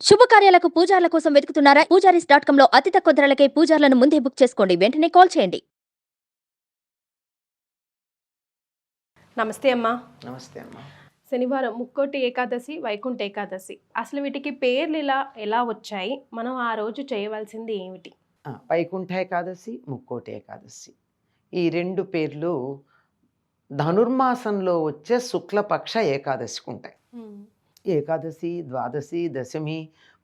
శుభకార్యాలకు పూజార్ల కోసం వెతుకుతున్నారా? పూజారీస్ డాట్ కామ్లో అతి తక్కువ ధరలకే పూజార్లను ముందే బుక్ చేసుకోండి. వెంటనే కాల్ చేయండి. నమస్తే అమ్మా. నమస్తే అమ్మ. శనివారం ముక్కోటి ఏకాదశి వైకుంఠ ఏకాదశి. అసలు వీటికి పేర్లు ఇలా ఎలా వచ్చాయి? మనం ఆ రోజు చేయవలసింది ఏమిటి? ఆ, వైకుంఠ ఏకాదశి ముక్కోటి ఏకాదశి. ఈ రెండు పేర్లు ధనుర్మాసంలో వచ్చే శుక్లపక్ష ఏకాదశికి ఉంటాయి. ఏకాదశి ద్వాదశి దశమి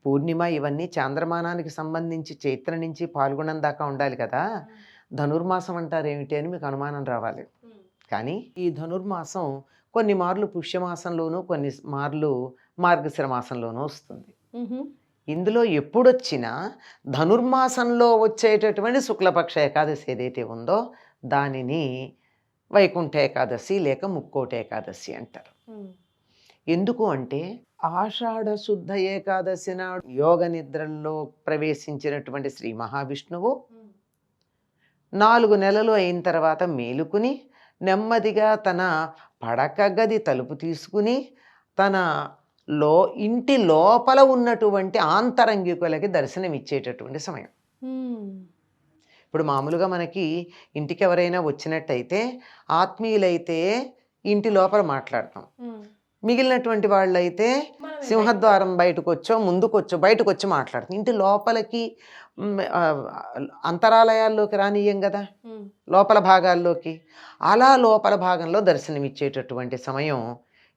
పూర్ణిమ ఇవన్నీ చాంద్రమానానికి సంబంధించి చైత్ర నుంచి పాల్గొనం దాకా ఉండాలి కదా. ధనుర్మాసం అంటారు ఏమిటి అని మీకు అనుమానం రావాలి. కానీ ఈ ధనుర్మాసం కొన్ని మార్లు పుష్యమాసంలోనూ కొన్ని మార్లు మార్గశిర మాసంలోనూ వస్తుంది. ఇందులో ఎప్పుడొచ్చినా ధనుర్మాసంలో వచ్చేటటువంటి శుక్లపక్ష ఏకాదశి ఏదైతే ఉందో దానిని వైకుంఠ ఏకాదశి లేక ముక్కోటి ఏకాదశి అంటారు. ఎందుకు అంటే ఆషాఢ శుద్ధ ఏకాదశి నాడు యోగ నిద్రల్లో ప్రవేశించినటువంటి శ్రీ మహావిష్ణువు నాలుగు నెలలు అయిన తర్వాత మేలుకుని నెమ్మదిగా తన పడక గది తలుపు తీసుకుని తన లో ఇంటి లోపల ఉన్నటువంటి ఆంతరంగికులకి దర్శనం ఇచ్చేటటువంటి సమయం ఇప్పుడు మామూలుగా మనకి ఇంటికి ఎవరైనా వచ్చినట్టయితే ఆత్మీయులైతే ఇంటి లోపల మాట్లాడతాం. మిగిలినటువంటి వాళ్ళైతే సింహద్వారం బయటకు వచ్చో ముందుకు వచ్చో బయటకు వచ్చి మాట్లాడతాం ఇంటి లోపలికి అంతరాలయాల్లోకి రానియం కదా? లోపల భాగాల్లోకి. అలా లోపల భాగంలో దర్శనమిచ్చేటటువంటి సమయం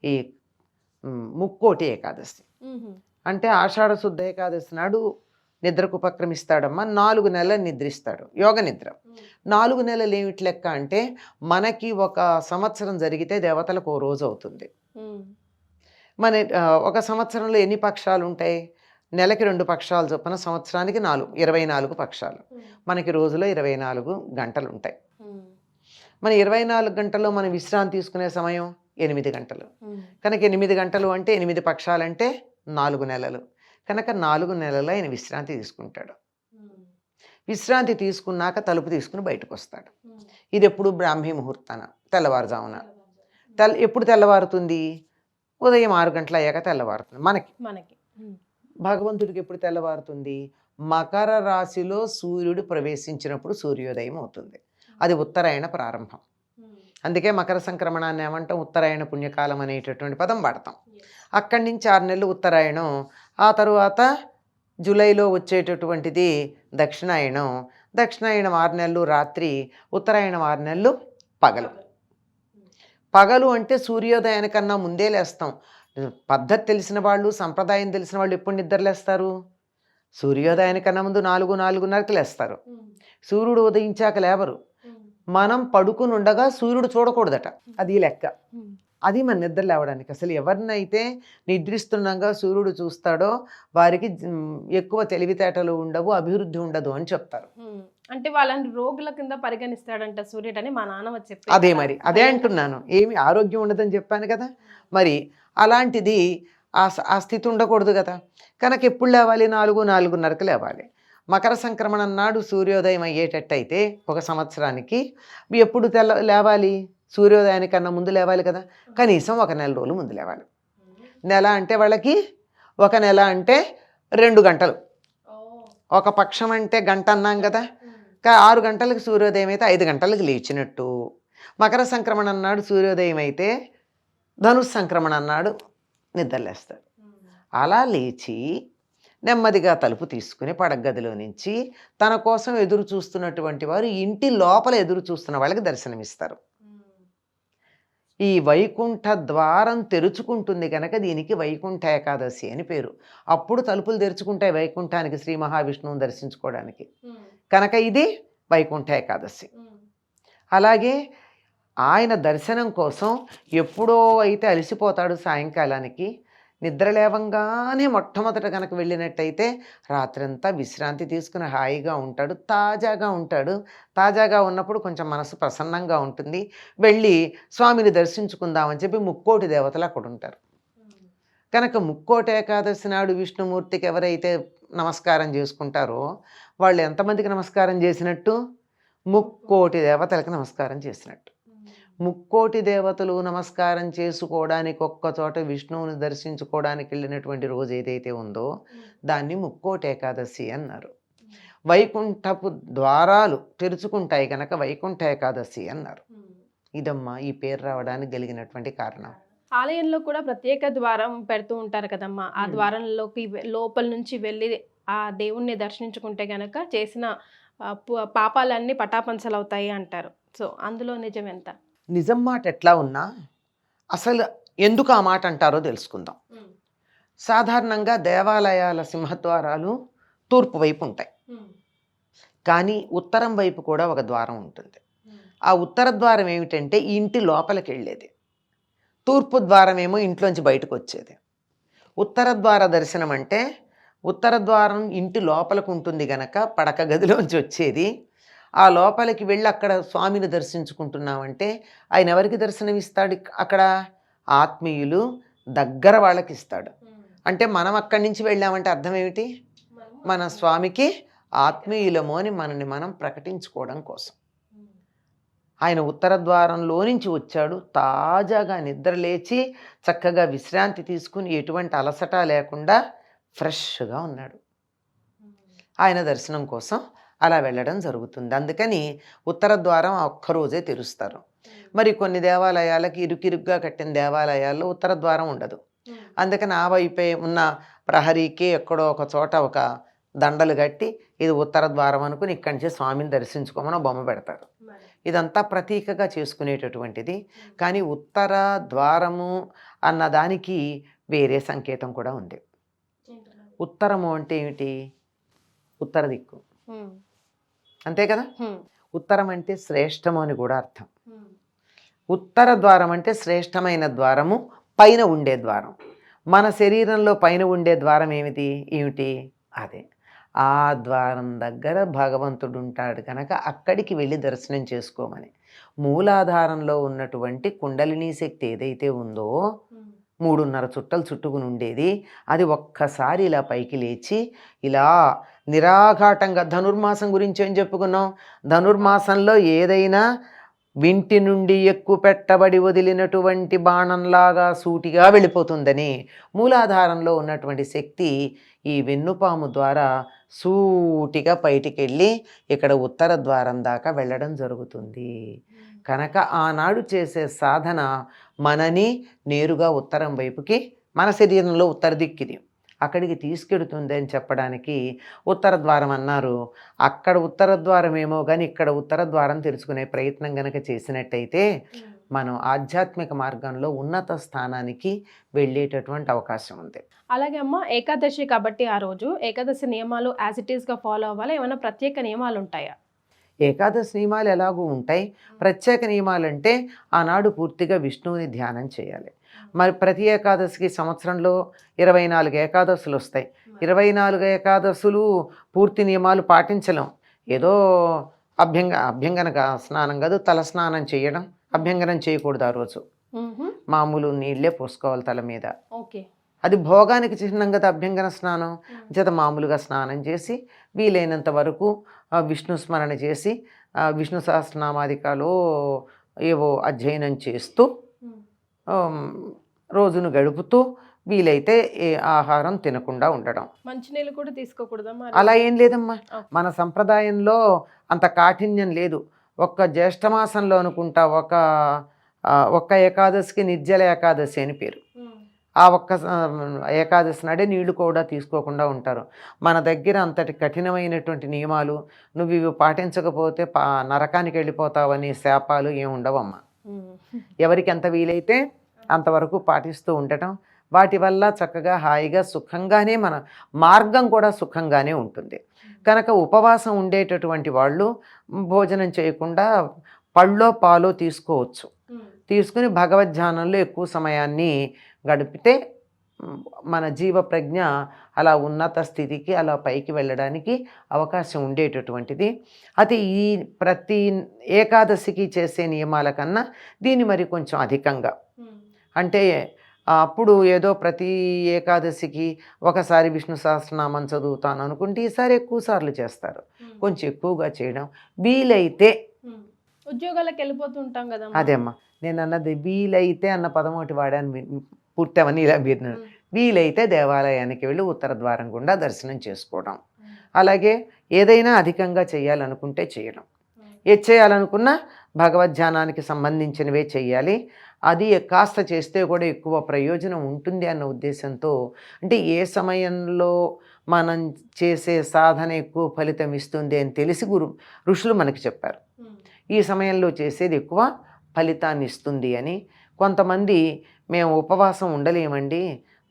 ఈ ముక్కోటి ఏకాదశి. అంటే ఆషాఢ శుద్ధ ఏకాదశి నాడు నిద్రకు ఉపక్రమిస్తాడమ్మా నాలుగు నెలలు నిద్రిస్తాడు. యోగ నిద్ర. నాలుగు నెలలు ఏమిటి లెక్క అంటే మనకి ఒక సంవత్సరం జరిగితే దేవతలకు ఓ రోజు అవుతుంది. మన ఒక సంవత్సరంలో ఎన్ని పక్షాలు ఉంటాయి? నెలకి రెండు పక్షాలు చొప్పున సంవత్సరానికి నాలుగు ఇరవై నాలుగు పక్షాలు. మనకి రోజులో ఇరవై నాలుగు గంటలు ఉంటాయి. మన ఇరవై నాలుగు గంటల్లో మనం విశ్రాంతి తీసుకునే సమయం ఎనిమిది గంటలు. కనుక ఎనిమిది గంటలు అంటే ఎనిమిది పక్షాలంటే నాలుగు నెలలు. కనుక నాలుగు నెలలు ఆయన విశ్రాంతి తీసుకుంటాడు. విశ్రాంతి తీసుకున్నాక తలుపు తీసుకుని బయటకు వస్తాడు ఇది ఎప్పుడు బ్రాహ్మీ ముహూర్తాన తెల్లవారుజామున. తెల్ల ఎప్పుడు తెల్లవారుతుంది? ఉదయం ఆరు గంటల అయ్యాక తెల్లవారుతుంది. మనకి. మనకి. భగవంతుడికి ఎప్పుడు తెల్లవారుతుంది? మకర రాశిలో సూర్యుడు ప్రవేశించినప్పుడు సూర్యోదయం అవుతుంది. అది ఉత్తరాయణ ప్రారంభం. అందుకే మకర సంక్రమణాన్ని ఏమంటాం? ఉత్తరాయణ పుణ్యకాలం అనేటటువంటి పదం వాడతాం. అక్కడి నుంచి ఆరు నెలలు ఉత్తరాయణం. ఆ తరువాత జూలైలో వచ్చేటటువంటిది దక్షిణాయనం దక్షిణాయనం ఆరు నెలలు రాత్రి ఉత్తరాయణం ఆరు నెలలు పగలు. పగలు అంటే సూర్యోదయానికన్నా ముందే లేస్తాం. పద్ధతి తెలిసిన వాళ్ళు సంప్రదాయం తెలిసిన వాళ్ళు ఎప్పుడు నిద్రలేస్తారు సూర్యోదయానికన్నా ముందు నాలుగు నాలుగున్నరకు లేస్తారు. సూర్యుడు ఉదయించాక లేవరు. మనం పడుకుని ఉండగా సూర్యుడు చూడకూడదట. అది లెక్క. అది మన నిద్ర లేవడానికి. అసలు ఎవరినైతే నిద్రిస్తుండగా సూర్యుడు చూస్తాడో వారికి ఎక్కువ తెలివితేటలు ఉండవు అభివృద్ధి ఉండదు అని చెప్తారు. అంటే వాళ్ళని రోగుల కింద పరిగణిస్తాడంట సూర్యుడు అని మా నాన్న వచ్చి చెప్పారు అదే. మరి అదే అంటున్నాను. ఏమి ఆరోగ్యం ఉండదని చెప్పాను కదా. మరి అలాంటిది ఆ ఆ స్థితి ఉండకూడదు కదా. కనుక ఎప్పుడు లేవాలి? నాలుగు నాలుగున్నరకు లేవాలి. మకర సంక్రమణం నాడు సూర్యోదయం అయ్యేటట్టయితే ఒక సంవత్సరానికి ఎప్పుడు తెల్ల లేవాలి? సూర్యోదయానికన్నా ముందు లేవాలి కదా. కనీసం ఒక నెల రోజులు ముందు లేవాలి. నెల అంటే వాళ్ళకి ఒక నెల అంటే రెండు గంటలు. ఒక పక్షం అంటే గంట అన్నాం కదా. ఆరు గంటలకు సూర్యోదయం అయితే ఐదు గంటలకు లేచినట్టు. మకర సంక్రమణ అన్నాడు సూర్యోదయం అయితే ధనుస్ సంక్రమణ అన్నాడు నిద్రలేస్తాడు. అలా లేచి నెమ్మదిగా తలుపు తీసుకుని పడగదిలో నుంచి తన కోసం ఎదురు చూస్తున్నటువంటి వారు ఇంటి లోపల ఎదురు చూస్తున్న వాళ్ళకి దర్శనమిస్తారు. ఈ వైకుంఠ ద్వారం తెరుచుకుంటుంది కనుక దీనికి వైకుంఠ ఏకాదశి అని పేరు. అప్పుడు తలుపులు తెరుచుకుంటాయి వైకుంఠానికి శ్రీ మహావిష్ణువుని దర్శించుకోవడానికి. కనుక ఇది వైకుంఠ ఏకాదశి. అలాగే ఆయన దర్శనం కోసం ఎప్పుడో అయితే అలసిపోతాడు సాయంకాలానికి నిద్ర లేవంగానే మొట్టమొదట కనుక వెళ్ళినట్టయితే రాత్రంతా విశ్రాంతి తీసుకుని హాయిగా ఉంటాడు తాజాగా ఉంటాడు. తాజాగా ఉన్నప్పుడు కొంచెం మనసు ప్రసన్నంగా ఉంటుంది. వెళ్ళి స్వామిని దర్శించుకుందామని చెప్పి ముక్కోటి దేవతలు అక్కడ ఉంటారు కనుక ముక్కోటి ఏకాదశి నాడు విష్ణుమూర్తికి ఎవరైతే నమస్కారం చేసుకుంటారో వాళ్ళు ఎంతమందికి నమస్కారం చేసినట్టు? ముక్కోటి దేవతలకు నమస్కారం చేసినట్టు. ముక్కోటి దేవతలు నమస్కారం చేసుకోవడానికి ఒక్కచోట విష్ణువుని దర్శించుకోవడానికి వెళ్ళినటువంటి రోజు ఏదైతే ఉందో దాన్ని ముక్కోటి ఏకాదశి అన్నారు. వైకుంఠపు ద్వారాలు తెరుచుకుంటాయి కనుక వైకుంఠ ఏకాదశి అన్నారు. ఇదమ్మా ఈ పేరు రావడానికి కలిగినటువంటి కారణం. ఆలయంలో కూడా ప్రత్యేక ద్వారం పెడుతూ ఉంటారు కదమ్మా. ఆ. ద్వారంలోకి లోపల నుంచి వెళ్ళి ఆ దేవుణ్ణి దర్శించుకుంటే గనక చేసిన పాపాలన్నీ పటాపంచలు అవుతాయి అంటారు. సో అందులో నిజం ఎంత? నిజం మాట ఎట్లా ఉన్నా అసలు ఎందుకు ఆ మాట అంటారో తెలుసుకుందాం. సాధారణంగా దేవాలయాల సింహద్వారాలు తూర్పు వైపు ఉంటాయి. కానీ ఉత్తరం వైపు కూడా ఒక ద్వారం ఉంటుంది. ఆ ఉత్తర ద్వారం ఏమిటంటే ఇంటి లోపలికి వెళ్ళేది. తూర్పు ద్వారం ఏమో ఇంట్లోంచి బయటకు వచ్చేది ఉత్తర ద్వార దర్శనం అంటే ఉత్తర ద్వారం ఇంటి లోపలకు ఉంటుంది గనక పడక గదిలోంచి వచ్చేది. ఆ లోపలికి వెళ్ళి అక్కడ స్వామిని దర్శించుకుంటున్నామంటే ఆయన ఎవరికి దర్శనం ఇస్తాడు? ఇక్- అక్కడ ఆత్మీయులు దగ్గర వాళ్ళకి ఇస్తాడు అంటే మనం అక్కడి నుంచి వెళ్ళామంటే అర్థం ఏమిటి? మన స్వామికి ఆత్మీయులము అని మనని మనం ప్రకటించుకోవడం కోసం. ఆయన ఉత్తర ద్వారంలో నుంచి వచ్చాడు. తాజాగా నిద్ర లేచి చక్కగా విశ్రాంతి తీసుకుని ఎటువంటి అలసట లేకుండా ఫ్రెష్గా ఉన్నాడు. ఆయన దర్శనం కోసం అలా వెళ్ళడం జరుగుతుంది. అందుకని ఉత్తర ద్వారం ఒక్కరోజే తెరుస్తారు. మరి కొన్ని దేవాలయాలకి ఇరుకిరుగ్గా కట్టిన దేవాలయాల్లో ఉత్తర ద్వారం ఉండదు. అందుకని ఆ వైపే ఉన్న ప్రహరీకి ఎక్కడో ఒక చోట ఒక దండలు కట్టి ఇది ఉత్తర ద్వారం అనుకుని ఇక్కడి నుంచి స్వామిని దర్శించుకోమని బొమ్మ పెడతారు. ఇదంతా ప్రతీకగా చేసుకునేటటువంటిది. కానీ ఉత్తర ద్వారము అన్న దానికి వేరే సంకేతం కూడా ఉంది. ఉత్తరము అంటే ఏమిటి? ఉత్తర దిక్కు. అంతే కదా? ఉత్తరం అంటే శ్రేష్టము అని కూడా అర్థం. ఉత్తర ద్వారం అంటే శ్రేష్టమైన ద్వారము పైన ఉండే ద్వారం. మన శరీరంలో పైన ఉండే ద్వారం ఏమిటి? ఏమిటి? అదే. ఆ ద్వారం దగ్గర భగవంతుడు ఉంటాడు కనుక అక్కడికి వెళ్ళి దర్శనం చేసుకోమని. మూలాధారంలో ఉన్నటువంటి కుండలిని శక్తి ఏదైతే ఉందో మూడున్నర చుట్టలు చుట్టుకుని ఉండేది అది ఒక్కసారి ఇలా పైకి లేచి ఇలా నిరాఘాటంగా ధనుర్మాసం గురించి ఏం చెప్పుకున్నాం? ధనుర్మాసంలో ఏదైనా వింటి నుండి ఎక్కువ పెట్టబడి వదిలినటువంటి బాణంలాగా సూటిగా వెళ్ళిపోతుందని. మూలాధారంలో ఉన్నటువంటి శక్తి ఈ వెన్నుపాము ద్వారా సూటిగా బయటికి వెళ్ళి ఇక్కడ ఉత్తర ద్వారం దాకా వెళ్ళడం జరుగుతుంది. కనుక ఆనాడు చేసే సాధన మనని నేరుగా ఉత్తరం వైపుకి మన శరీరంలో ఉత్తర దిక్కిది. అక్కడికి తీసుకెడుతుంది అని చెప్పడానికి ఉత్తర ద్వారం అన్నారు. అక్కడ ఉత్తర ద్వారం ఏమో కానీ ఇక్కడ ఉత్తర ద్వారం తెలుసుకునే ప్రయత్నం గనక చేసినట్టయితే మనం ఆధ్యాత్మిక మార్గంలో ఉన్నత స్థానానికి వెళ్ళేటటువంటి అవకాశం ఉంది. అలాగే అమ్మ ఏకాదశి కాబట్టి ఆ రోజు ఏకాదశి నియమాలు యాజ్ ఇట్ ఈస్గా ఫాలో అవ్వాలి? ఏమైనా ప్రత్యేక నియమాలు ఉంటాయా? ఏకాదశి నియమాలు ఎలాగూ ఉంటాయి? ప్రత్యేక నియమాలు అంటే ఆనాడు పూర్తిగా విష్ణువుని ధ్యానం చేయాలి. మరి ప్రతి ఏకాదశికి సంవత్సరంలో ఇరవై నాలుగు ఏకాదశులు వస్తాయి. ఇరవై నాలుగు ఏకాదశులు పూర్తి నియమాలు పాటించలేం. ఏదో అభ్యంగ అభ్యంగన స్నానం కాదు తల స్నానం చేయడం అభ్యంగనం చేయకూడదు ఆ రోజు. మామూలు నీళ్ళే పోసుకోవాలి తల మీద. ఓకే. అది భోగానికి చిహ్నం కదా అభ్యంగన స్నానం చేత మామూలుగా స్నానం చేసి వీలైనంత వరకు విష్ణు స్మరణ చేసి విష్ణు సహస్రనామాదికాలు ఏవో అధ్యయనం చేస్తూ రోజును గడుపుతూ వీలైతే ఏ ఆహారం తినకుండా ఉండడం. మంచినీళ్ళు కూడా తీసుకోకూడదమ్మా అలా ఏం లేదమ్మా. మన సంప్రదాయంలో అంత కాఠిన్యం లేదు. ఒక్క జ్యేష్ఠమాసంలో అనుకుంటా ఒక ఒక్క ఏకాదశికి నిర్జల ఏకాదశి అని పేరు. ఆ ఒక్క ఏకాదశి నాడే నీళ్ళు కూడా తీసుకోకుండా ఉంటారు. మన దగ్గర అంతటి కఠినమైనటువంటి నియమాలు నువ్వు ఇవి పాటించకపోతే పా నరకానికి వెళ్ళిపోతావని శాపాలు ఏమి ఉండవమ్మా. ఎవరికి ఎంత వీలైతే అంతవరకు పాటిస్తూ ఉండటం వాటి వల్ల చక్కగా హాయిగా సుఖంగానే మన మార్గం కూడా సుఖంగానే ఉంటుంది. కనుక ఉపవాసం ఉండేటటువంటి వాళ్ళు భోజనం చేయకుండా పళ్ళో పాలో తీసుకోవచ్చు. తీసుకుని భగవద్ధ్యానంలో ఎక్కువ సమయాన్ని గడిపితే మన జీవ ప్రజ్ఞ అలా ఉన్నత స్థితికి అలా పైకి వెళ్ళడానికి అవకాశం ఉండేటటువంటిది. అది ఈ ప్రతి ఏకాదశికి చేసే నియమాల కన్నా దీన్ని మరి కొంచెం అధికంగా. అంటే అప్పుడు ఏదో ప్రతి ఏకాదశికి ఒకసారి విష్ణు సహస్రనామం చదువుతాను అనుకుంటే ఈసారి ఎక్కువ సార్లు చేస్తారు. కొంచెం ఎక్కువగా చేయడం వీలైతే ఉద్యోగాలకు వెళ్ళిపోతుంటాం కదా అదే అమ్మా. నేను అన్నది వీలైతే అన్న పదం ఒకటి వాడాను అవన్నీ ఇలా వీలైతే దేవాలయానికి వెళ్ళి ఉత్తర ద్వారం గుండా దర్శనం చేసుకోవడం. అలాగే ఏదైనా అధికంగా చేయాలనుకుంటే చేయడం. ఏది చేయాలనుకున్నా భగవద్ధ్యానానికి సంబంధించినవే చేయాలి. అది కాస్త చేస్తే కూడా ఎక్కువ ప్రయోజనం ఉంటుంది అన్న ఉద్దేశంతో అంటే ఏ సమయంలో మనం చేసే సాధన ఎక్కువ ఫలితం ఇస్తుంది అని తెలిసి గురు ఋషులు మనకి చెప్పారు. ఈ సమయంలో చేసేది ఎక్కువ ఫలితాన్ని ఇస్తుంది అని. కొంతమంది మేము ఉపవాసం ఉండలేమండి.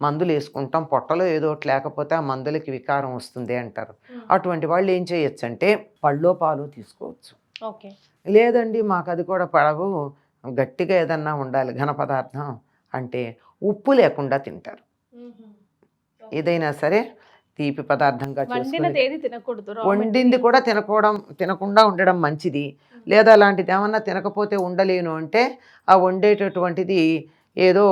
మందులు వేసుకుంటాం. పొట్టలో ఏదో లేకపోతే ఆ మందులకి వికారం వస్తుంది అంటారు. అటువంటి వాళ్ళు ఏం చేయొచ్చు అంటే పళ్ళో పాలు తీసుకోవచ్చు. ఓకే. లేదండి మాకు అది కూడా పడవు. గట్టిగా ఏదన్నా ఉండాలి ఘన పదార్థం అంటే ఉప్పు లేకుండా తింటారు. ఏదైనా సరే తీపి పదార్థంగా వండింది కూడా తినకపోవడం తినకుండా ఉండడం మంచిది. లేదా అలాంటిది ఏమన్నా తినకపోతే ఉండలేను అంటే ఆ వండేటటువంటిది ఏదో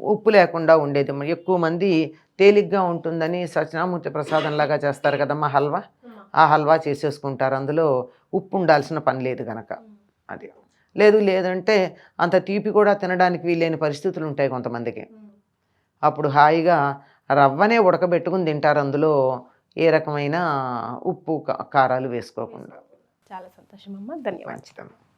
ఉప్పు లేకుండా. ఉండేది. ఎక్కువ మంది తేలిగ్గా ఉంటుందని సత్యనామూర్తి ప్రసాదం లాగా చేస్తారు కదమ్మా హల్వా? ఆ. హల్వా చేసేసుకుంటారు. అందులో ఉప్పు ఉండాల్సిన పని లేదు కనుక అది. లేదు లేదంటే అంత తీపి కూడా తినడానికి వీలైన పరిస్థితులు ఉంటాయి కొంతమందికి. అప్పుడు హాయిగా రవ్వనే ఉడకబెట్టుకుని తింటారు అందులో ఏ రకమైన ఉప్పు కారాలు వేసుకోకుండా. చాలా సంతోషం అమ్మా. ధన్యవాదాలు.